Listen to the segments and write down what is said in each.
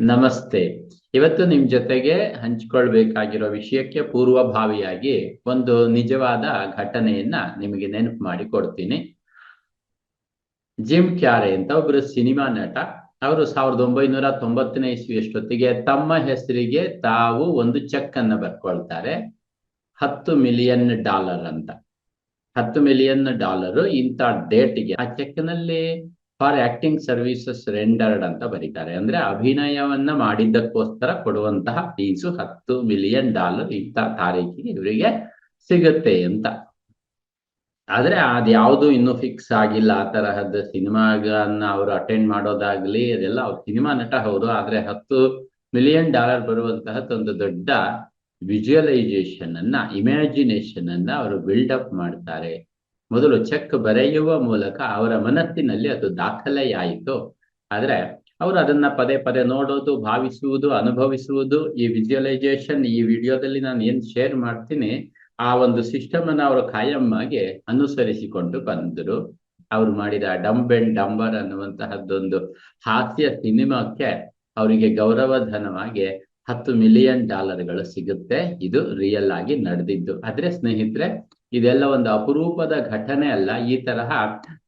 ನಮಸ್ತೆ. ಇವತ್ತು ನಿಮ್ ಜೊತೆಗೆ ಹಂಚಿಕೊಳ್ಬೇಕಾಗಿರೋ ವಿಷಯಕ್ಕೆ ಪೂರ್ವಭಾವಿಯಾಗಿ ಒಂದು ನಿಜವಾದ ಘಟನೆಯನ್ನ ನಿಮಗೆ ನೆನಪು ಮಾಡಿ ಕೊಡ್ತೀನಿ. ಜಿಮ್ ಕ್ಯಾರೆ ಅಂತ ಒಬ್ರು ಸಿನಿಮಾ ನಟ. ಅವರು ಸಾವಿರದ ಒಂಬೈನೂರ ತೊಂಬತ್ತನೇ ಇಸ್ವಿ ಅಷ್ಟೊತ್ತಿಗೆ ತಮ್ಮ ಹೆಸರಿಗೆ ತಾವು ಒಂದು ಚೆಕ್ ಅನ್ನ ಬರ್ಕೊಳ್ತಾರೆ. ಹತ್ತು ಮಿಲಿಯನ್ ಡಾಲರ್ ಅಂತ. ಹತ್ತು ಮಿಲಿಯನ್ ಡಾಲರ್ ಇಂಥ ಡೇಟ್ಗೆ ಆ ಚೆಕ್ನಲ್ಲಿ ಫಾರ್ ಆಕ್ಟಿಂಗ್ ಸರ್ವಿಸಸ್ ರೆಂಡರ್ಡ್ ಅಂತ ಬರೀತಾರೆ. ಅಂದ್ರೆ ಅಭಿನಯವನ್ನ ಮಾಡಿದ್ದಕ್ಕೋಸ್ಕರ ಕೊಡುವಂತಹ ಫೀಸು ಹತ್ತು ಮಿಲಿಯನ್ ಡಾಲರ್ ಇಂಥ ತಾರೀಕಿಗೆ ಇವರಿಗೆ ಸಿಗುತ್ತೆ ಅಂತ. ಆದ್ರೆ ಅದ್ಯಾವುದು ಇನ್ನೂ ಫಿಕ್ಸ್ ಆಗಿಲ್ಲ. ಆ ತರಹದ ಸಿನಿಮಾಗನ್ನ ಅವರು ಅಟೆಂಡ್ ಮಾಡೋದಾಗ್ಲಿ, ಅದೆಲ್ಲ ಅವ್ರು ಸಿನಿಮಾ ನಟ ಹೌದು. ಆದ್ರೆ ಹತ್ತು ಮಿಲಿಯನ್ ಡಾಲರ್ ಬರುವಂತಹದ್ದೊಂದು ದೊಡ್ಡ ವಿಜುವಲೈಸೇಷನ್ ಅನ್ನ ಇಮ್ಯಾಜಿನೇಷನ್ ಅನ್ನ ಅವರು ಅಪ್ ಮಾಡ್ತಾರೆ. ಮೊದಲು ಚೆಕ್ ಬರೆಯುವ ಮೂಲಕ ಅವರ ಮನಸ್ಸಿನಲ್ಲಿ ಅದು ದಾಖಲೆಯಾಯಿತು. ಆದ್ರೆ ಅವರು ಅದನ್ನ ಪದೇ ಪದೇ ನೋಡೋದು, ಭಾವಿಸುವುದು, ಅನುಭವಿಸುವುದು, ಈ ವಿಜುವಲೈಸೇಷನ್ ಈ ವಿಡಿಯೋದಲ್ಲಿ ನಾನು ಏನ್ ಶೇರ್ ಮಾಡ್ತೀನಿ, ಆ ಒಂದು ಸಿಸ್ಟಮ್ ಅನ್ನ ಅವರು ಕಾಯಂ ಆಗಿ ಅನುಸರಿಸಿಕೊಂಡು ಬಂದರು. ಅವ್ರು ಮಾಡಿದ ಡಂಬ್ ಅಂಡ್ ಡಂಬರ್ ಅನ್ನುವಂತಹದ್ದೊಂದು ಹಾಸ್ಯ ಸಿನಿಮಾಕ್ಕೆ ಅವರಿಗೆ ಗೌರವಧನವಾಗಿ ಹತ್ತು ಮಿಲಿಯನ್ ಡಾಲರ್ಗಳು ಸಿಗುತ್ತೆ. ಇದು ರಿಯಲ್ ಆಗಿ ನಡೆದಿದ್ದು. ಆದ್ರೆ ಸ್ನೇಹಿತರೆ ಇದೆಲ್ಲ ಒಂದು ಅಪರೂಪದ ಘಟನೆ ಅಲ್ಲ. ಈ ತರಹ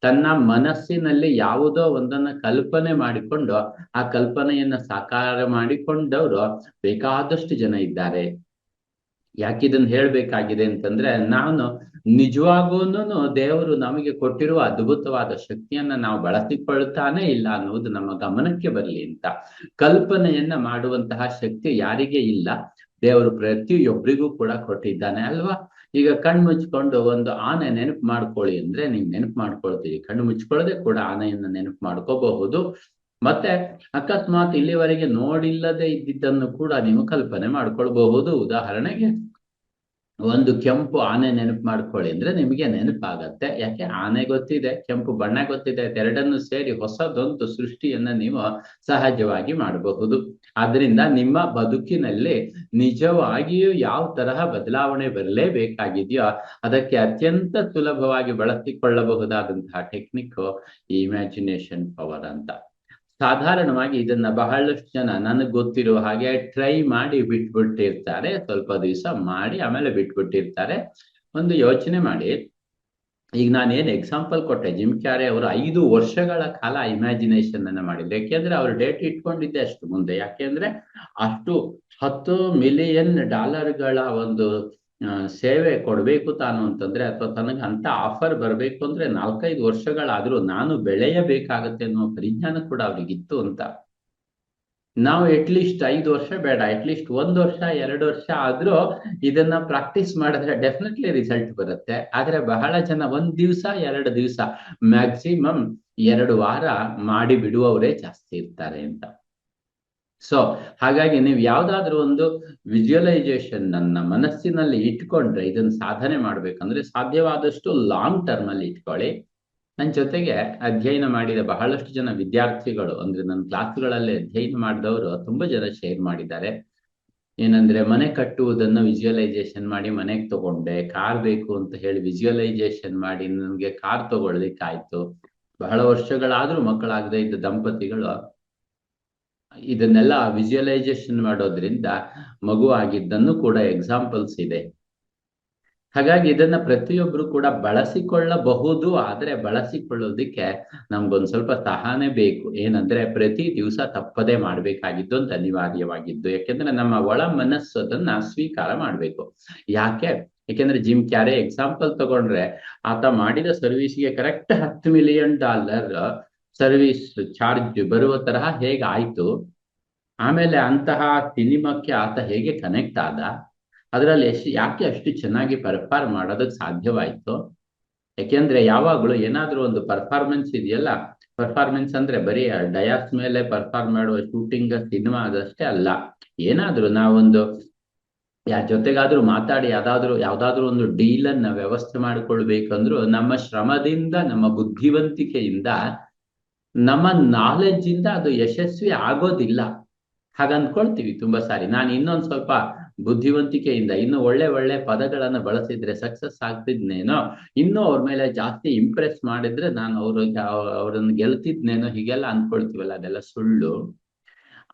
ತನ್ನ ಮನಸ್ಸಿನಲ್ಲಿ ಯಾವುದೋ ಒಂದನ್ನ ಕಲ್ಪನೆ ಮಾಡಿಕೊಂಡು ಆ ಕಲ್ಪನೆಯನ್ನ ಸಾಕಾರ ಮಾಡಿಕೊಂಡವರು ಬೇಕಾದಷ್ಟು ಜನ ಇದ್ದಾರೆ. ಯಾಕೆ ಇದನ್ನ ಹೇಳ್ಬೇಕಾಗಿದೆ ಅಂತಂದ್ರೆ ನಾನು ನಿಜವಾಗೂನು ದೇವರು ನಮಗೆ ಕೊಟ್ಟಿರುವ ಅದ್ಭುತವಾದ ಶಕ್ತಿಯನ್ನ ನಾವು ಬಳಸಿಕೊಳ್ತಾನೆ ಇಲ್ಲ ಅನ್ನುವುದು ನಮ್ಮ ಗಮನಕ್ಕೆ ಬರಲಿ ಅಂತ. ಕಲ್ಪನೆಯನ್ನ ಮಾಡುವಂತಹ ಶಕ್ತಿ ಯಾರಿಗೆ ಇಲ್ಲ. ದೇವರು ಪ್ರತಿಯೊಬ್ಬರಿಗೂ ಕೂಡ ಕೊಟ್ಟಿದ್ದಾನೆ ಅಲ್ವಾ? ಈಗ ಕಣ್ಣು ಮುಚ್ಕೊಂಡು ಒಂದು ಆನೆ ನೆನಪು ಮಾಡ್ಕೊಳ್ಳಿ ಅಂದ್ರೆ ನೀವು ನೆನಪು ಮಾಡ್ಕೊಳ್ತೀವಿ ಕಣ್ಣು ಮುಚ್ಕೊಳ್ಳದೆ ಕೂಡ ಆನೆಯನ್ನ ನೆನಪು ಮಾಡ್ಕೋಬಹುದು. ಮತ್ತೆ ಅಕಸ್ಮಾತ್ ಇಲ್ಲಿವರೆಗೆ ನೋಡಿಲ್ಲದೆ ಇದ್ದಿದ್ದನ್ನು ಕೂಡ ನೀವು ಕಲ್ಪನೆ ಮಾಡ್ಕೊಳ್ಬಹುದು. ಉದಾಹರಣೆಗೆ ಒಂದು ಕೆಂಪು ಆನೆ ನೆನಪು ಮಾಡ್ಕೊಳ್ಳಿ ಅಂದ್ರೆ ನಿಮಗೆ ನೆನಪಾಗತ್ತೆ. ಯಾಕೆ? ಆನೆ ಗೊತ್ತಿದೆ, ಕೆಂಪು ಬಣ್ಣ ಗೊತ್ತಿದೆ, ಎರಡನ್ನು ಸೇರಿ ಹೊಸದೊಂದು ಸೃಷ್ಟಿಯನ್ನ ನೀವು ಸಹಜವಾಗಿ ಮಾಡಬಹುದು. ಆದ್ರಿಂದ ನಿಮ್ಮ ಬದುಕಿನಲ್ಲಿ ನಿಜವಾಗಿಯೂ ಯಾವ ತರಹ ಬದಲಾವಣೆ ಬರಲೇಬೇಕಾಗಿದೆಯೋ, ಅದಕ್ಕೆ ಅತ್ಯಂತ ಸುಲಭವಾಗಿ ಬಳಸಿಕೊಳ್ಳಬಹುದಾದಂತಹ ಟೆಕ್ನಿಕ್ ಇಮ್ಯಾಜಿನೇಷನ್ ಪವರ್ ಅಂತ. ಸಾಧಾರಣವಾಗಿ ಇದನ್ನ ಬಹಳಷ್ಟು ಜನ ನನಗೆ ಗೊತ್ತಿರುವ ಹಾಗೆ ಟ್ರೈ ಮಾಡಿ ಬಿಟ್ಬಿಟ್ಟಿರ್ತಾರೆ. ಸ್ವಲ್ಪ ದಿವಸ ಮಾಡಿ ಆಮೇಲೆ ಬಿಟ್ಬಿಟ್ಟಿರ್ತಾರೆ. ಒಂದು ಯೋಚನೆ ಮಾಡಿ. ಈಗ ನಾನು ಏನ್ ಎಕ್ಸಾಂಪಲ್ ಕೊಟ್ಟೆ ಜಿಮ್ ಕ್ಯಾರೆ ಅವರು ಐದು ವರ್ಷಗಳ ಕಾಲ ಇಮ್ಯಾಜಿನೇಷನ್ ಅನ್ನ ಮಾಡಿದ್ರು. ಯಾಕೆಂದ್ರೆ ಅವ್ರು ಡೇಟ್ ಇಟ್ಕೊಂಡಿದ್ದೆ ಅಷ್ಟು ಮುಂದೆ. ಯಾಕೆಂದ್ರೆ ಅಷ್ಟು ಹತ್ತು ಮಿಲಿಯನ್ ಡಾಲರ್ಗಳ ಒಂದು ಸೇವೆ ಕೊಡ್ಬೇಕು ತಾನು ಅಂತಂದ್ರೆ ಅಥವಾ ತನಗೆ ಅಂತ ಆಫರ್ ಬರಬೇಕು ಅಂದ್ರೆ ನಾಲ್ಕೈದು ವರ್ಷಗಳಾದ್ರೂ ನಾನು ಬೆಳೆಯಬೇಕಾಗತ್ತೆ ಅನ್ನೋ ಪರಿಜ್ಞಾನ ಕೂಡ ಅವ್ರಿಗಿತ್ತು ಅಂತ. ನಾವು ಅಟ್ಲೀಸ್ಟ್ ಐದು ವರ್ಷ ಬೇಡ ಅಟ್ಲೀಸ್ಟ್ ಒಂದ್ ವರ್ಷ, ಎರಡು ವರ್ಷ ಆದ್ರೂ ಇದನ್ನ ಪ್ರಾಕ್ಟೀಸ್ ಮಾಡಿದ್ರೆ ಡೆಫಿನೆಟ್ಲಿ ರಿಸಲ್ಟ್ ಬರುತ್ತೆ. ಆದ್ರೆ ಬಹಳ ಜನ ಒಂದ್ ದಿವ್ಸ, ಎರಡು ದಿವ್ಸ ಮ್ಯಾಕ್ಸಿಮಮ್ ಎರಡು ವಾರ ಮಾಡಿ ಬಿಡುವವರೇ ಜಾಸ್ತಿ ಇರ್ತಾರೆ ಅಂತ. ಸೊ ಹಾಗಾಗಿ ನೀವು ಯಾವ್ದಾದ್ರು ಒಂದು ವಿಜುವಲೈಸೇಷನ್ ನನ್ನ ಮನಸ್ಸಿನಲ್ಲಿ ಇಟ್ಕೊಂಡ್ರೆ ಇದನ್ನ ಸಾಧನೆ ಮಾಡ್ಬೇಕಂದ್ರೆ ಸಾಧ್ಯವಾದಷ್ಟು ಲಾಂಗ್ ಟರ್ಮ್ ಅಲ್ಲಿ ಇಟ್ಕೊಳ್ಳಿ. ನನ್ನ ಜೊತೆಗೆ ಅಧ್ಯಯನ ಮಾಡಿದ ಬಹಳಷ್ಟು ಜನ ವಿದ್ಯಾರ್ಥಿಗಳು, ಅಂದ್ರೆ ನನ್ನ ಕ್ಲಾಸ್ಗಳಲ್ಲಿ ಅಧ್ಯಯನ ಮಾಡಿದವರು ತುಂಬಾ ಜನ ಶೇರ್ ಮಾಡಿದ್ದಾರೆ. ಏನಂದ್ರೆ ಮನೆ ಕಟ್ಟುವುದನ್ನ ವಿಜುವಲೈಸೇಷನ್ ಮಾಡಿ ಮನೆಗೆ ತಗೊಂಡೆ, ಕಾರ್ ಬೇಕು ಅಂತ ಹೇಳಿ ವಿಜುವಲೈಸೇಷನ್ ಮಾಡಿ ನನಗೆ ಕಾರ್ ತಗೊಳ್ಲಿಕ್ಕಾಯ್ತು ಬಹಳ ವರ್ಷಗಳಾದ್ರೂ ಮಕ್ಕಳಾಗದೇ ಇದ್ದ ದಂಪತಿಗಳು ಇದನ್ನೆಲ್ಲ ವಿಜುವಲೈಸೇಷನ್ ಮಾಡೋದ್ರಿಂದ ಮಗು ಆಗಿದ್ದನ್ನು ಕೂಡ ಎಕ್ಸಾಂಪಲ್ಸ್ ಇದೆ. ಹಾಗಾಗಿ ಇದನ್ನ ಪ್ರತಿಯೊಬ್ರು ಕೂಡ ಬಳಸಿಕೊಳ್ಳಬಹುದು, ಆದ್ರೆ ಬಳಸಿಕೊಳ್ಳೋದಿಕ್ಕೆ ನಮ್ಗೊಂದ್ ಸ್ವಲ್ಪ ಸಹನೆ ಬೇಕು. ಏನಂದ್ರೆ ಪ್ರತಿ ದಿವಸ ತಪ್ಪದೆ ಮಾಡ್ಬೇಕಾಗಿದ್ದು ಅಂತ ಅನಿವಾರ್ಯವಾಗಿದ್ದು. ಯಾಕೆಂದ್ರೆ ನಮ್ಮ ಒಳ ಮನಸ್ಸು ಅದನ್ನ ಸ್ವೀಕಾರ ಮಾಡ್ಬೇಕು. ಯಾಕೆ? ಯಾಕೆಂದ್ರೆ ಜಿಮ್ ಕ್ಯಾರೆ ಎಕ್ಸಾಂಪಲ್ ತಗೊಂಡ್ರೆ, ಆತ ಮಾಡಿದ ಸರ್ವಿಸ್ಗೆ ಕರೆಕ್ಟ್ ಹತ್ತು ಮಿಲಿಯನ್ ಡಾಲರ್ ಸರ್ವಿಸ್ ಚಾರ್ಜ್ ಬರುವ ತರಹ ಹೇಗಾಯ್ತು? ಆಮೇಲೆ ಅಂತಹ ಸಿನಿಮಾಕ್ಕೆ ಆತ ಹೇಗೆ ಕನೆಕ್ಟ್ ಆದ? ಅದರಲ್ಲಿ ಎಷ್ಟು ಯಾಕೆ ಅಷ್ಟು ಚೆನ್ನಾಗಿ ಪರ್ಫಾರ್ಮ್ ಮಾಡೋದಕ್ಕೆ ಸಾಧ್ಯವಾಯ್ತು? ಯಾಕೆಂದ್ರೆ ಯಾವಾಗಲೂ ಏನಾದರೂ ಒಂದು ಪರ್ಫಾರ್ಮೆನ್ಸ್ ಇದೆಯಲ್ಲ ಪರ್ಫಾರ್ಮೆನ್ಸ್ ಅಂದ್ರೆ ಬರೀ ಡಯಾಸ್ ಮೇಲೆ ಪರ್ಫಾರ್ಮ್ ಮಾಡುವ ಶೂಟಿಂಗ್ ಸಿನಿಮಾ ಅದಷ್ಟೇ ಅಲ್ಲ. ಏನಾದ್ರೂ ನಾವೊಂದು ಯಾ, ಜೊತೆಗಾದ್ರೂ ಮಾತಾಡಿ ಯಾವ್ದಾದ್ರು ಯಾವ್ದಾದ್ರು ಒಂದು ಡೀಲ್ ಅನ್ನ ವ್ಯವಸ್ಥೆ ಮಾಡಿಕೊಳ್ಬೇಕಂದ್ರೂ ನಮ್ಮ ಶ್ರಮದಿಂದ, ನಮ್ಮ ಬುದ್ಧಿವಂತಿಕೆಯಿಂದ ನಮ್ಮ ನಾಲೆಡ್ಜ್ ಇಂದ ಅದು ಯಶಸ್ವಿ ಆಗೋದಿಲ್ಲ. ಹಾಗಂದ್ಕೊಳ್ತೀವಿ ತುಂಬಾ ಸಾರಿ. ನಾನು ಇನ್ನೊಂದ್ ಸ್ವಲ್ಪ ಬುದ್ಧಿವಂತಿಕೆಯಿಂದ ಇನ್ನು ಒಳ್ಳೆ ಒಳ್ಳೆ ಪದಗಳನ್ನ ಬಳಸಿದ್ರೆ ಸಕ್ಸಸ್ ಆಗ್ತಿದ್ನೇನೋ, ಇನ್ನೂ ಅವ್ರ ಮೇಲೆ ಜಾಸ್ತಿ ಇಂಪ್ರೆಸ್ ಮಾಡಿದ್ರೆ ನಾನು ಅವ್ರ ಅವ್ರನ್ನ ಗೆಲ್ತಿದ್ನೇನೋ ಹೀಗೆಲ್ಲ ಅನ್ಕೊಳ್ತೀವಲ್ಲ, ಅದೆಲ್ಲ ಸುಳ್ಳು.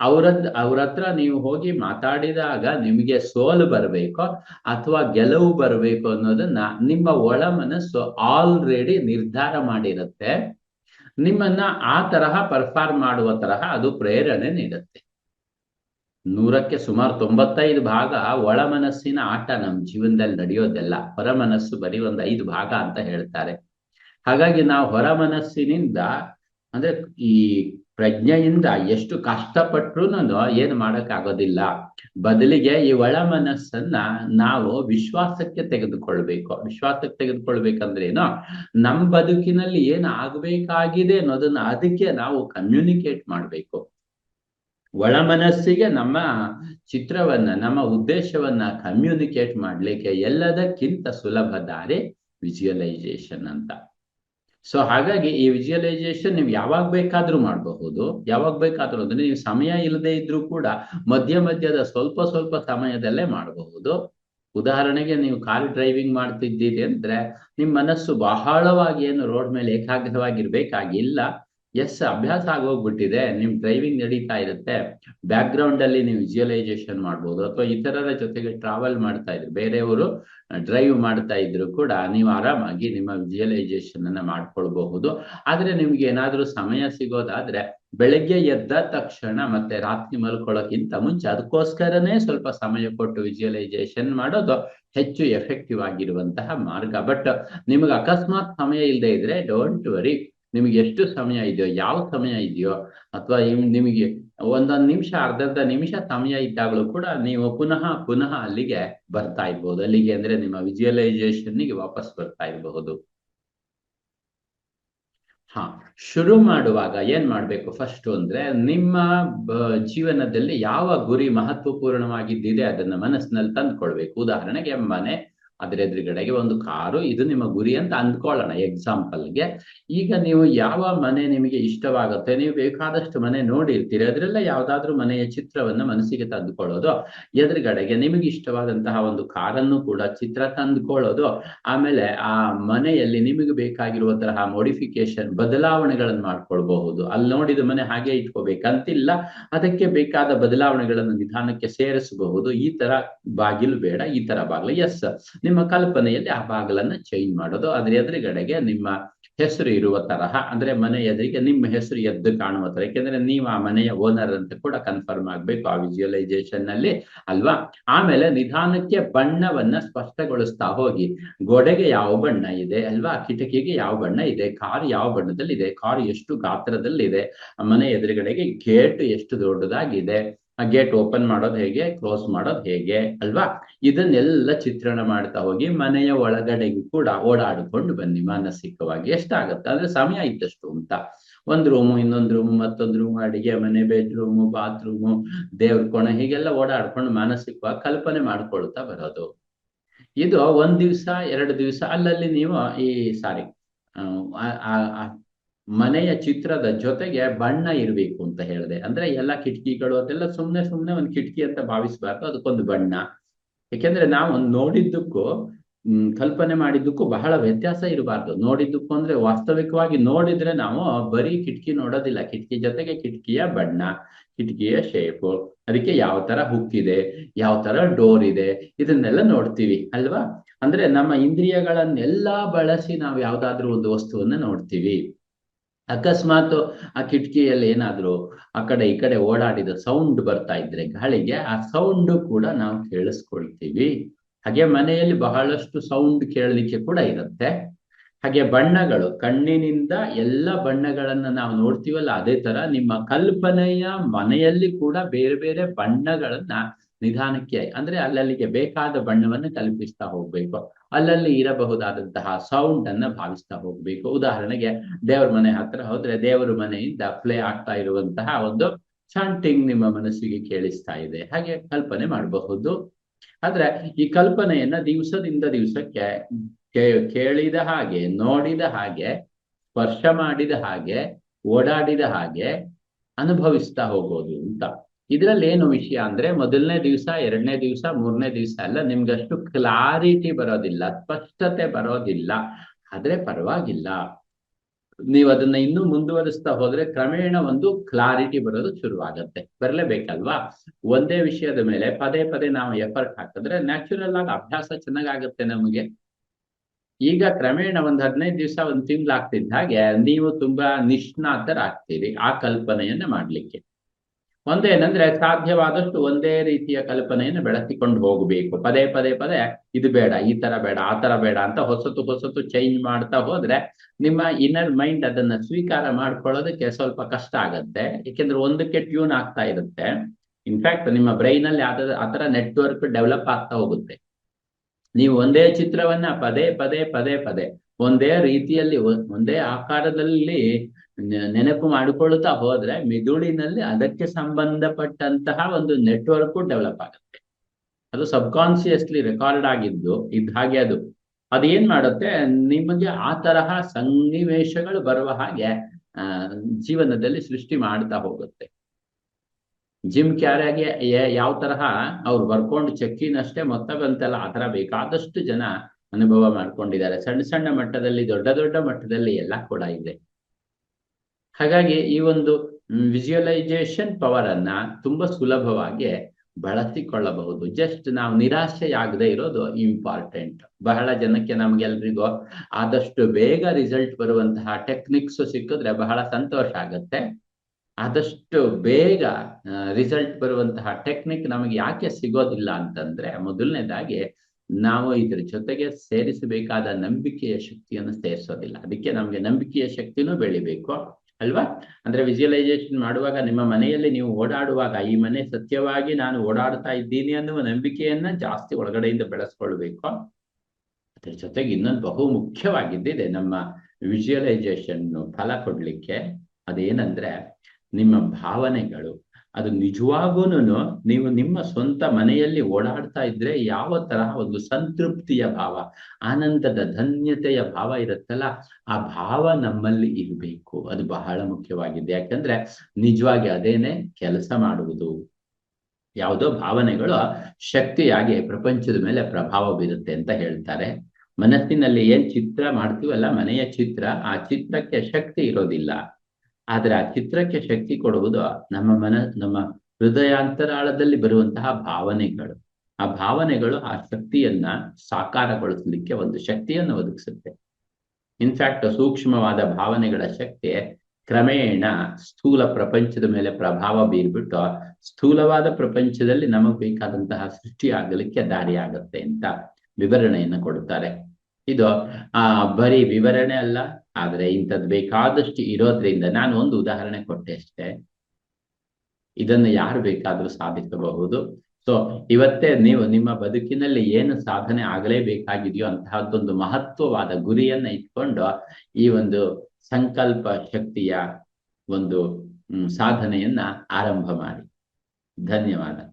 ಅವ್ರದ್ ಅವ್ರ ಹತ್ರ ನೀವು ಹೋಗಿ ಮಾತಾಡಿದಾಗ ನಿಮ್ಗೆ ಸೋಲು ಬರ್ಬೇಕು ಅಥವಾ ಗೆಲುವು ಬರಬೇಕು ಅನ್ನೋದನ್ನ ನಿಮ್ಮ ಒಳ ಮನಸ್ಸು ಆಲ್ರೆಡಿ ನಿರ್ಧಾರ ಮಾಡಿರುತ್ತೆ. ನಿಮ್ಮನ್ನ ಆ ತರಹ ಪರ್ಫಾರ್ಮ್ ಮಾಡುವ ತರಹ ಅದು ಪ್ರೇರಣೆ ನೀಡುತ್ತೆ. ನೂರಕ್ಕೆ ಸುಮಾರು ತೊಂಬತ್ತೈದು ಭಾಗ ಒಳ ಮನಸ್ಸಿನ ಆಟ ನಮ್ಮ ಜೀವನದಲ್ಲಿ ನಡೆಯೋದೆಲ್ಲ, ಹೊರ ಮನಸ್ಸು ಬರೀ ಒಂದು ಐದು ಭಾಗ ಅಂತ ಹೇಳ್ತಾರೆ. ಹಾಗಾಗಿ ನಾವು ಹೊರ ಮನಸ್ಸಿನಿಂದ, ಅಂದ್ರೆ ಈ ಪ್ರಜ್ಞೆಯಿಂದ ಎಷ್ಟು ಕಷ್ಟಪಟ್ರು ಏನು ಮಾಡಕ್ಕಾಗೋದಿಲ್ಲ. ಬದಲಿಗೆ ಈ ಒಳ ಮನಸ್ಸನ್ನ ನಾವು ವಿಶ್ವಾಸಕ್ಕೆ ತೆಗೆದುಕೊಳ್ಬೇಕು. ವಿಶ್ವಾಸಕ್ಕೆ ತೆಗೆದುಕೊಳ್ಬೇಕಂದ್ರೆ ಏನೋ ನಮ್ಮ ಬದುಕಿನಲ್ಲಿ ಏನು ಆಗ್ಬೇಕಾಗಿದೆ ಅನ್ನೋದನ್ನ ಅದಕ್ಕೆ ನಾವು ಕಮ್ಯುನಿಕೇಟ್ ಮಾಡ್ಬೇಕು. ಒಳ ಮನಸ್ಸಿಗೆ ನಮ್ಮ ಚಿತ್ರವನ್ನ, ನಮ್ಮ ಉದ್ದೇಶವನ್ನ ಕಮ್ಯುನಿಕೇಟ್ ಮಾಡ್ಲಿಕ್ಕೆ ಎಲ್ಲದಕ್ಕಿಂತ ಸುಲಭ ದಾರಿ ವಿಜುವಲೈಸೇಷನ್ ಅಂತ. ಸೊ ಹಾಗಾಗಿ ಈ ವಿಜುವಲೈಸೇಷನ್ ನೀವು ಯಾವಾಗ ಬೇಕಾದ್ರೂ ಮಾಡಬಹುದು. ಯಾವಾಗ ಬೇಕಾದ್ರೂ ಅಂದ್ರೆ ನೀವು ಸಮಯ ಇಲ್ಲದೆ ಇದ್ರೂ ಕೂಡ ಮಧ್ಯ ಮಧ್ಯದ ಸ್ವಲ್ಪ ಸ್ವಲ್ಪ ಸಮಯದಲ್ಲೇ ಮಾಡಬಹುದು. ಉದಾಹರಣೆಗೆ ನೀವು ಕಾರ್ ಡ್ರೈವಿಂಗ್ ಮಾಡ್ತಿದ್ದೀರಿ ಅಂದ್ರೆ ನಿಮ್ ಮನಸ್ಸು ಬಹಳವಾಗಿ ಏನು ರೋಡ್ ಮೇಲೆ ಏಕಾಗ್ರವಾಗಿರ್ಬೇಕಾಗಿಲ್ಲ. ಎಸ್ ಅಭ್ಯಾಸ ಆಗೋಗ್ಬಿಟ್ಟಿದೆ. ನಿಮ್ ಡ್ರೈವಿಂಗ್ ನಡೀತಾ ಇರುತ್ತೆ. ಬ್ಯಾಕ್ ಗ್ರೌಂಡ್ ಅಲ್ಲಿ ನೀವು ವಿಜುವಲೈಸೇಷನ್ ಮಾಡ್ಬೋದು. ಅಥವಾ ಇತರರ ಜೊತೆಗೆ ಟ್ರಾವೆಲ್ ಮಾಡ್ತಾ ಇದ್ರು. ಬೇರೆಯವರು ಡ್ರೈವ್ ಮಾಡ್ತಾ ಇದ್ರು ಕೂಡ ನೀವು ಆರಾಮಾಗಿ ನಿಮ್ಮ ವಿಜುವಲೈಸೇಷನ್ ಅನ್ನ ಮಾಡ್ಕೊಳ್ಬಹುದು. ಆದ್ರೆ ನಿಮ್ಗೆ ಏನಾದ್ರೂ ಸಮಯ ಸಿಗೋದಾದ್ರೆ ಬೆಳಗ್ಗೆ ಎದ್ದ ತಕ್ಷಣ ಮತ್ತೆ ರಾತ್ರಿ ಮಲ್ಕೊಳ್ಳೋಕ್ಕಿಂತ ಮುಂಚೆ ಅದಕ್ಕೋಸ್ಕರನೇ ಸ್ವಲ್ಪ ಸಮಯ ಕೊಟ್ಟು ವಿಜುವಲೈಸೇಷನ್ ಮಾಡೋದು ಹೆಚ್ಚು ಎಫೆಕ್ಟಿವ್ ಆಗಿರುವಂತಹ ಮಾರ್ಗ. ಬಟ್ ನಿಮಗೆ ಅಕಸ್ಮಾತ್ ಸಮಯ ಇಲ್ಲದೆ ಇದ್ರೆ ಡೋಂಟ್ ವರಿ ನಿಮಗೆ ಎಷ್ಟು ಸಮಯ ಇದೆಯೋ, ಯಾವ ಸಮಯ ಇದೆಯೋ, ಅಥವಾ ನಿಮಗೆ ಒಂದೊಂದು ನಿಮಿಷ, ಅರ್ಧರ್ಧ ನಿಮಿಷ ಸಮಯ ಇದ್ದಾಗಲೂ ಕೂಡ ನೀವು ಪುನಃ ಪುನಃ ಅಲ್ಲಿಗೆ ಬರ್ತಾ ಇರ್ಬೋದು. ಅಲ್ಲಿಗೆ ಅಂದ್ರೆ ನಿಮ್ಮ ವಿಜುವಲೈಸೇಷನ್ಗೆ ವಾಪಸ್ ಬರ್ತಾ ಇರಬಹುದು. ಹಾ, ಶುರು ಮಾಡುವಾಗ ಏನ್ ಮಾಡ್ಬೇಕು ಫಸ್ಟ್ ಅಂದ್ರೆ ನಿಮ್ಮ ಜೀವನದಲ್ಲಿ ಯಾವ ಗುರಿ ಮಹತ್ವಪೂರ್ಣವಾಗಿದ್ದಿದೆ ಅದನ್ನ ಮನಸ್ಸಿನಲ್ಲಿ ತಂದ್ಕೊಳ್ಬೇಕು. ಉದಾಹರಣೆಗೆ ಮನೆ ಅದ್ರ ಎದುರುಗಡೆಗೆ ಒಂದು ಕಾರು, ಇದು ನಿಮ್ಮ ಗುರಿ ಅಂತ ಅಂದ್ಕೊಳ್ಳೋಣ ಎಕ್ಸಾಂಪಲ್ಗೆ ಈಗ ನೀವು ಯಾವ ಮನೆ ನಿಮಗೆ ಇಷ್ಟವಾಗುತ್ತೆ? ನೀವು ಬೇಕಾದಷ್ಟು ಮನೆ ನೋಡಿರ್ತೀರಿ. ಅದರಲ್ಲ ಯಾವ್ದಾದ್ರು ಮನೆಯ ಚಿತ್ರವನ್ನ ಮನಸ್ಸಿಗೆ ತಂದುಕೊಳ್ಳೋದು. ಎದುರುಗಡೆಗೆ ನಿಮಗೆ ಇಷ್ಟವಾದಂತಹ ಒಂದು ಕಾರನ್ನು ಕೂಡ ಚಿತ್ರ ತಂದುಕೊಳ್ಳೋದು. ಆಮೇಲೆ ಆ ಮನೆಯಲ್ಲಿ ನಿಮಗೆ ಬೇಕಾಗಿರುವ ತರಹ ಮೋಡಿಫಿಕೇಶನ್ ಬದಲಾವಣೆಗಳನ್ನು ಮಾಡ್ಕೊಳ್ಬಹುದು. ಅಲ್ಲಿ ನೋಡಿದ ಮನೆ ಹಾಗೆ ಇಟ್ಕೋಬೇಕಂತಿಲ್ಲ. ಅದಕ್ಕೆ ಬೇಕಾದ ಬದಲಾವಣೆಗಳನ್ನು ನಿಧಾನಕ್ಕೆ ಸೇರಿಸಬಹುದು. ಈ ತರ ಬಾಗಿಲು ಬೇಡ, ಈ ತರ ಬಾಗಿಲು ಎಸ್ ನಿಮ್ಮ ಕಲ್ಪನೆಯಲ್ಲಿ ಆ ಬಾಗಿಲನ್ನ ಚೇಂಜ್ ಮಾಡೋದು. ಅದ್ರ ಎದುರುಗಡೆಗೆ ನಿಮ್ಮ ಹೆಸರು ಇರುವ ತರಹ, ಅಂದ್ರೆ ಮನೆ ಎದುರಿಗೆ ನಿಮ್ಮ ಹೆಸರು ಎದ್ದು ಕಾಣುವ ತರ. ಯಾಕೆಂದ್ರೆ ನೀವು ಆ ಮನೆಯ ಓನರ್ ಅಂತ ಕೂಡ ಕನ್ಫರ್ಮ್ ಆಗ್ಬೇಕು ಆ ವಿಜುವಲೈಸೇಷನ್ನಲ್ಲಿ, ಅಲ್ವಾ? ಆಮೇಲೆ ನಿಧಾನಕ್ಕೆ ಬಣ್ಣವನ್ನ ಸ್ಪಷ್ಟಗೊಳಿಸ್ತಾ ಹೋಗಿ. ಗೋಡೆಗೆ ಯಾವ ಬಣ್ಣ ಇದೆ, ಅಲ್ವಾ? ಕಿಟಕಿಗೆ ಯಾವ ಬಣ್ಣ ಇದೆ? ಕಾರ್ ಯಾವ ಬಣ್ಣದಲ್ಲಿ ಇದೆ ಕಾರ್ ಎಷ್ಟು ಗಾತ್ರದಲ್ಲಿದೆ? ಮನೆ ಎದುರುಗಡೆಗೆ ಗೇಟ್ ಎಷ್ಟು ದೊಡ್ಡದಾಗಿದೆ? ಆ ಗೇಟ್ ಓಪನ್ ಮಾಡೋದು ಹೇಗೆ ಕ್ಲೋಸ್ ಮಾಡೋದು ಹೇಗೆ ಅಲ್ವಾ? ಇದನ್ನೆಲ್ಲ ಚಿತ್ರಣ ಮಾಡ್ತಾ ಹೋಗಿ ಮನೆಯ ಒಳಗಡೆಗೂ ಕೂಡ ಓಡಾಡಿಕೊಂಡು ಬನ್ನಿ ಮಾನಸಿಕವಾಗಿ. ಎಷ್ಟಾಗತ್ತೆ? ಅಂದ್ರೆ ಸಮಯ ಇದ್ದಷ್ಟು ಅಂತ ಒಂದ್ ರೂಮು ಇನ್ನೊಂದು ರೂಮು ಮತ್ತೊಂದು ರೂಮು ಅಡಿಗೆ ಮನೆ ಬೆಡ್ರೂಮು ಬಾತ್ರೂಮು ದೇವ್ರ ಕೋಣೆ, ಹೀಗೆಲ್ಲ ಓಡಾಡ್ಕೊಂಡು ಮಾನಸಿಕವಾಗಿ ಕಲ್ಪನೆ ಮಾಡ್ಕೊಳ್ತಾ ಬರೋದು. ಇದು ಒಂದ್ ದಿವ್ಸ, ಎರಡು ದಿವ್ಸ, ಅಲ್ಲಲ್ಲಿ ನೀವು ಈ ಸಾರಿ ಮನೆಯ ಚಿತ್ರದ ಜೊತೆಗೆ ಬಣ್ಣ ಇರಬೇಕು ಅಂತ ಹೇಳಿದೆ. ಅಂದ್ರೆ ಎಲ್ಲ ಕಿಟಕಿಗಳು ಅದೆಲ್ಲ ಸುಮ್ಮನೆ ಸುಮ್ಮನೆ ಒಂದು ಕಿಟಕಿ ಅಂತ ಭಾವಿಸಬಾರ್ದು, ಅದಕ್ಕೊಂದು ಬಣ್ಣ. ಯಾಕೆಂದ್ರೆ ನಾವು ನೋಡಿದ್ದಕ್ಕೂ ಕಲ್ಪನೆ ಮಾಡಿದ್ದಕ್ಕೂ ಬಹಳ ವ್ಯತ್ಯಾಸ ಇರಬಾರ್ದು. ನೋಡಿದ್ದಕ್ಕೂ ಅಂದ್ರೆ ವಾಸ್ತವಿಕವಾಗಿ ನೋಡಿದ್ರೆ ನಾವು ಬರೀ ಕಿಟಕಿ ನೋಡೋದಿಲ್ಲ. ಕಿಟಕಿ ಜೊತೆಗೆ ಕಿಟಕಿಯ ಬಣ್ಣ, ಕಿಟಕಿಯ ಶೇಪ್ ಅದಕ್ಕೆ ಯಾವ ತರ ಇದೆ, ಯಾವ ತರ ಡೋರ್ ಇದೆ, ಇದನ್ನೆಲ್ಲ ನೋಡ್ತೀವಿ, ಅಲ್ವಾ? ಅಂದ್ರೆ ನಮ್ಮ ಇಂದ್ರಿಯಗಳನ್ನೆಲ್ಲ ಬಳಸಿ ನಾವು ಯಾವ್ದಾದ್ರು ಒಂದು ವಸ್ತುವನ್ನ ನೋಡ್ತೀವಿ. ಅಕಸ್ಮಾತ್ ಆ ಕಿಟಕಿಯಲ್ಲಿ ಏನಾದ್ರು ಆ ಕಡೆ ಈ ಕಡೆ ಓಡಾಡಿದ ಸೌಂಡ್ ಬರ್ತಾ ಇದ್ರೆ ಗಾಳಿಗೆ, ಆ ಸೌಂಡ್ ಕೂಡ ನಾವು ಕೇಳಿಸ್ಕೊಳ್ತೀವಿ. ಹಾಗೆ ಮನೆಯಲ್ಲಿ ಬಹಳಷ್ಟು ಸೌಂಡ್ ಕೇಳಲಿಕ್ಕೆ ಕೂಡ ಇರುತ್ತೆ. ಹಾಗೆ ಬಣ್ಣಗಳು, ಕಣ್ಣಿನಿಂದ ಎಲ್ಲ ಬಣ್ಣಗಳನ್ನ ನಾವು ನೋಡ್ತೀವಲ್ಲ, ಅದೇ ತರ ನಿಮ್ಮ ಕಲ್ಪನೆಯ ಮನೆಯಲ್ಲಿ ಕೂಡ ಬೇರೆ ಬೇರೆ ಬಣ್ಣಗಳನ್ನ ನಿಧಾನಕ್ಕೆ, ಅಂದ್ರೆ ಅಲ್ಲಲ್ಲಿಗೆ ಬೇಕಾದ ಬಣ್ಣವನ್ನು ಕಲ್ಪಿಸ್ತಾ ಹೋಗ್ಬೇಕು. ಅಲ್ಲಲ್ಲಿ ಇರಬಹುದಾದಂತಹ ಸೌಂಡ್ ಅನ್ನ ಭಾವಿಸ್ತಾ ಹೋಗ್ಬೇಕು. ಉದಾಹರಣೆಗೆ ದೇವರ ಮನೆ ಹತ್ರ ಹೋದ್ರೆ ದೇವರ ಮನೆಯಿಂದ ಪ್ಲೇ ಆಗ್ತಾ ಇರುವಂತಹ ಒಂದು ಚಾಂಟಿಂಗ್ ನಿಮ್ಮ ಮನಸ್ಸಿಗೆ ಕೇಳಿಸ್ತಾ ಇದೆ. ಹಾಗೆ ಕಲ್ಪನೆ ಮಾಡಬಹುದು. ಆದ್ರೆ ಈ ಕಲ್ಪನೆಯನ್ನ ದಿವಸದಿಂದ ದಿವಸಕ್ಕೆ ಕೇಳಿದ ಹಾಗೆ, ನೋಡಿದ ಹಾಗೆ, ಸ್ಪರ್ಶ ಮಾಡಿದ ಹಾಗೆ, ಓಡಾಡಿದ ಹಾಗೆ ಅನುಭವಿಸ್ತಾ ಹೋಗೋದು ಅಂತ. ಇದ್ರಲ್ಲಿ ಏನು ವಿಷಯ ಅಂದ್ರೆ ಮೊದಲನೇ ದಿವಸ, ಎರಡನೇ ದಿವಸ, ಮೂರನೇ ದಿವಸ ನಿಮ್ಗೆ ಅಷ್ಟು ಕ್ಲಾರಿಟಿ ಬರೋದಿಲ್ಲ, ಸ್ಪಷ್ಟತೆ ಬರೋದಿಲ್ಲ. ಆದ್ರೆ ಪರವಾಗಿಲ್ಲ. ನೀವು ಅದನ್ನ ಇನ್ನೂ ಮುಂದುವರಿಸ್ತಾ ಹೋದ್ರೆ ಕ್ರಮೇಣ ಒಂದು ಕ್ಲಾರಿಟಿ ಬರೋದು ಶುರುವಾಗತ್ತೆ. ಬರಲೇಬೇಕಲ್ವಾ? ಒಂದೇ ವಿಷಯದ ಮೇಲೆ ಪದೇ ಪದೇ ನಾವು ಎಫರ್ಟ್ ಹಾಕಿದ್ರೆ ನ್ಯಾಚುರಲ್ ಆಗಿ ಅಭ್ಯಾಸ ಚೆನ್ನಾಗಾಗುತ್ತೆ ನಮಗೆ. ಈಗ ಕ್ರಮೇಣ ಒಂದ್ ಹದಿನೈದು ದಿವಸ, ಒಂದ್ ತಿಂಗಳಾಗ್ತಿದ್ದ ಹಾಗೆ ನೀವು ತುಂಬಾ ನಿಷ್ಣಾತರಾಗ್ತೀರಿ ಆ ಕಲ್ಪನೆಯನ್ನ ಮಾಡ್ಲಿಕ್ಕೆ. ಒಂದೇನಂದ್ರೆ ಸಾಧ್ಯವಾದಷ್ಟು ಒಂದೇ ರೀತಿಯ ಕಲ್ಪನೆಯನ್ನು ಬೆಳೆಸಿಕೊಂಡು ಹೋಗಬೇಕು. ಪದೇ ಪದೇ ಪದೇ ಇದು ಬೇಡ, ಈ ತರ ಬೇಡ, ಆ ತರ ಬೇಡ ಅಂತ ಹೊಸತು ಹೊಸತು ಚೇಂಜ್ ಮಾಡ್ತಾ ಹೋದ್ರೆ ನಿಮ್ಮ ಇನ್ನರ್ ಮೈಂಡ್ ಅದನ್ನ ಸ್ವೀಕಾರ ಮಾಡ್ಕೊಳ್ಳೋದಕ್ಕೆ ಸ್ವಲ್ಪ ಕಷ್ಟ ಆಗತ್ತೆ. ಏಕೆಂದ್ರೆ ಒಂದಕ್ಕೆ ಟ್ಯೂನ್ ಆಗ್ತಾ ಇರುತ್ತೆ. ಇನ್ಫ್ಯಾಕ್ಟ್ ನಿಮ್ಮ ಬ್ರೈನ್ ಅಲ್ಲಿ ಅದ ಆತರ ನೆಟ್ವರ್ಕ್ ಡೆವಲಪ್ ಆಗ್ತಾ ಹೋಗುತ್ತೆ. ನೀವು ಒಂದೇ ಚಿತ್ರವನ್ನ ಪದೇ ಪದೇ ಪದೇ ಪದೇ ಒಂದೇ ರೀತಿಯಲ್ಲಿ, ಒಂದೇ ಆಕಾರದಲ್ಲಿ ನೆನಪು ಮಾಡಿಕೊಳ್ಳುತ್ತಾ ಹೋದ್ರೆ ಮಿದುಳಿನಲ್ಲಿ ಅದಕ್ಕೆ ಸಂಬಂಧಪಟ್ಟಂತಹ ಒಂದು ನೆಟ್ವರ್ಕ್ ಡೆವಲಪ್ ಆಗುತ್ತೆ. ಅದು ಸಬ್ಕಾನ್ಸಿಯಸ್ಲಿ ರೆಕಾರ್ಡ್ ಆಗಿದ್ದು ಇದ್ದ ಹಾಗೆ ಅದು. ಅದೇನ್ ಮಾಡುತ್ತೆ, ನಿಮಗೆ ಆ ತರಹ ಸನ್ನಿವೇಶಗಳು ಬರುವ ಹಾಗೆ ಜೀವನದಲ್ಲಿ ಸೃಷ್ಟಿ ಮಾಡ್ತಾ ಹೋಗುತ್ತೆ. ಜಿಮ್ ಕ್ಯಾರಿಯಾಗೆ ಯಾವ ತರಹ ಅವ್ರು ಬರ್ಕೊಂಡು ಚೆಕ್ಕಿನಷ್ಟೇ ಮೊತ್ತ ಬಂತಲ್ಲ ಆ ತರ ಬೇಕಾದಷ್ಟು ಜನ ಅನುಭವ ಮಾಡ್ಕೊಂಡಿದ್ದಾರೆ. ಸಣ್ಣ ಸಣ್ಣ ಮಟ್ಟದಲ್ಲಿ, ದೊಡ್ಡ ದೊಡ್ಡ ಮಟ್ಟದಲ್ಲಿ ಎಲ್ಲ ಕೂಡ ಇದೆ. ಹಾಗಾಗಿ ಈ ಒಂದು ವಿಜುವಲೈಸೇಷನ್ ಪವರ್ ಅನ್ನ ತುಂಬಾ ಸುಲಭವಾಗಿ ಬಳಸಿಕೊಳ್ಳಬಹುದು. ಜಸ್ಟ್ ನಾವು ನಿರಾಶೆಯಾಗದೆ ಇರೋದು ಇಂಪಾರ್ಟೆಂಟ್ ಬಹಳ ಜನಕ್ಕೆ ನಮ್ಗೆಲ್ರಿಗೂ ಆದಷ್ಟು ಬೇಗ ರಿಸಲ್ಟ್ ಬರುವಂತಹ ಟೆಕ್ನಿಕ್ಸ್ ಸಿಕ್ಕಿದ್ರೆ ಬಹಳ ಸಂತೋಷ ಆಗುತ್ತೆ. ಆದಷ್ಟು ಬೇಗ ರಿಸಲ್ಟ್ ಬರುವಂತಹ ಟೆಕ್ನಿಕ್ ನಮಗೆ ಯಾಕೆ ಸಿಗೋದಿಲ್ಲ ಅಂತಂದ್ರೆ ಮೊದಲನೇದಾಗಿ ನಾವು ಇದ್ರ ಜೊತೆಗೆ ಸೇರಿಸಬೇಕಾದ ನಂಬಿಕೆಯ ಶಕ್ತಿಯನ್ನು ಸೇರಿಸೋದಿಲ್ಲ. ಅದಕ್ಕೆ ನಮಗೆ ನಂಬಿಕೆಯ ಶಕ್ತಿನೂ ಬೆಳಿಬೇಕು. ಅಲ್ವಾ? ಅಂದ್ರೆ ವಿಜುವಲೈಸೇಷನ್ ಮಾಡುವಾಗ ನಿಮ್ಮ ಮನೆಯಲ್ಲಿ ನೀವು ಓಡಾಡುವಾಗ ಈ ಮನೆ ಸತ್ಯವಾಗಿ ನಾನು ಓಡಾಡ್ತಾ ಇದ್ದೀನಿ ಅನ್ನುವ ನಂಬಿಕೆಯನ್ನ ಜಾಸ್ತಿ ಒಳಗಡೆಯಿಂದ ಬೆಳೆಸ್ಕೊಳ್ಬೇಕು. ಅದ್ರ ಜೊತೆಗೆ ಇನ್ನೊಂದು ಬಹು ಮುಖ್ಯವಾಗಿದ್ದಿದೆ ನಮ್ಮ ವಿಜುವಲೈಸೇಷನ್ ಫಲ ಕೊಡ್ಲಿಕ್ಕೆ. ಅದೇನಂದ್ರೆ ನಿಮ್ಮ ಭಾವನೆಗಳು ಅದು ನಿಜವಾಗೂನು ನೀವು ನಿಮ್ಮ ಸ್ವಂತ ಮನೆಯಲ್ಲಿ ಓಡಾಡ್ತಾ ಇದ್ರೆ ಯಾವ ತರಹ ಒಂದು ಸಂತೃಪ್ತಿಯ ಭಾವ, ಆನಂದದ ಧನ್ಯತೆಯ ಭಾವ ಇರುತ್ತಲ್ಲ, ಆ ಭಾವ ನಮ್ಮಲ್ಲಿ ಇರಬೇಕು. ಅದು ಬಹಳ ಮುಖ್ಯವಾಗಿದೆ. ಯಾಕಂದ್ರೆ ನಿಜವಾಗಿ ಅದೇನೆ ಕೆಲಸ ಮಾಡುವುದು. ಯಾವುದೋ ಭಾವನೆಗಳು ಶಕ್ತಿಯಾಗಿ ಪ್ರಪಂಚದ ಮೇಲೆ ಪ್ರಭಾವ ಬೀರುತ್ತೆ ಅಂತ ಹೇಳ್ತಾರೆ. ಮನಸ್ಸಿನಲ್ಲಿ ಏನ್ ಚಿತ್ರ ಮಾಡ್ತೀವಲ್ಲ, ಮನೆಯ ಚಿತ್ರ, ಆ ಚಿತ್ರಕ್ಕೆ ಶಕ್ತಿ ಇರೋದಿಲ್ಲ. ಆದ್ರೆ ಆ ಚಿತ್ರಕ್ಕೆ ಶಕ್ತಿ ಕೊಡುವುದು ನಮ್ಮ ಮನ, ನಮ್ಮ ಹೃದಯಾಂತರಾಳದಲ್ಲಿ ಬರುವಂತಹ ಭಾವನೆಗಳು. ಆ ಭಾವನೆಗಳು ಆ ಶಕ್ತಿಯನ್ನ ಸಾಕಾರಗೊಳಿಸಲಿಕ್ಕೆ ಒಂದು ಶಕ್ತಿಯನ್ನು ಒದಗಿಸುತ್ತೆ. ಇನ್ಫ್ಯಾಕ್ಟ್ ಸೂಕ್ಷ್ಮವಾದ ಭಾವನೆಗಳ ಶಕ್ತಿ ಕ್ರಮೇಣ ಸ್ಥೂಲ ಪ್ರಪಂಚದ ಮೇಲೆ ಪ್ರಭಾವ ಬೀರ್ಬಿಟ್ಟು ಸ್ಥೂಲವಾದ ಪ್ರಪಂಚದಲ್ಲಿ ನಮಗ್ ಬೇಕಾದಂತಹ ಸೃಷ್ಟಿಯಾಗಲಿಕ್ಕೆ ದಾರಿಯಾಗುತ್ತೆ ಅಂತ ವಿವರಣೆಯನ್ನು ಕೊಡುತ್ತಾರೆ. ಇದು, ಆ, ಬರೀ ವಿವರಣೆ ಅಲ್ಲ, ಆದ್ರೆ ಇಂಥದ್ ಬೇಕಾದಷ್ಟು ಇರೋದ್ರಿಂದ ನಾನು ಒಂದು ಉದಾಹರಣೆ ಕೊಟ್ಟೆ ಅಷ್ಟೇ. ಇದನ್ನು ಯಾರು ಬೇಕಾದ್ರೂ ಸಾಧಿಸಬಹುದು. ಸೊ ಇವತ್ತೇ ನೀವು ನಿಮ್ಮ ಬದುಕಿನಲ್ಲಿ ಏನು ಸಾಧನೆ ಆಗಲೇಬೇಕಾಗಿದೆಯೋ ಅಂತಹದ್ದೊಂದು ಮಹತ್ವವಾದ ಗುರಿಯನ್ನ ಇಟ್ಕೊಂಡು ಈ ಒಂದು ಸಂಕಲ್ಪ ಶಕ್ತಿಯ ಒಂದು ಸಾಧನೆಯನ್ನ ಆರಂಭ ಮಾಡಿ. ಧನ್ಯವಾದ.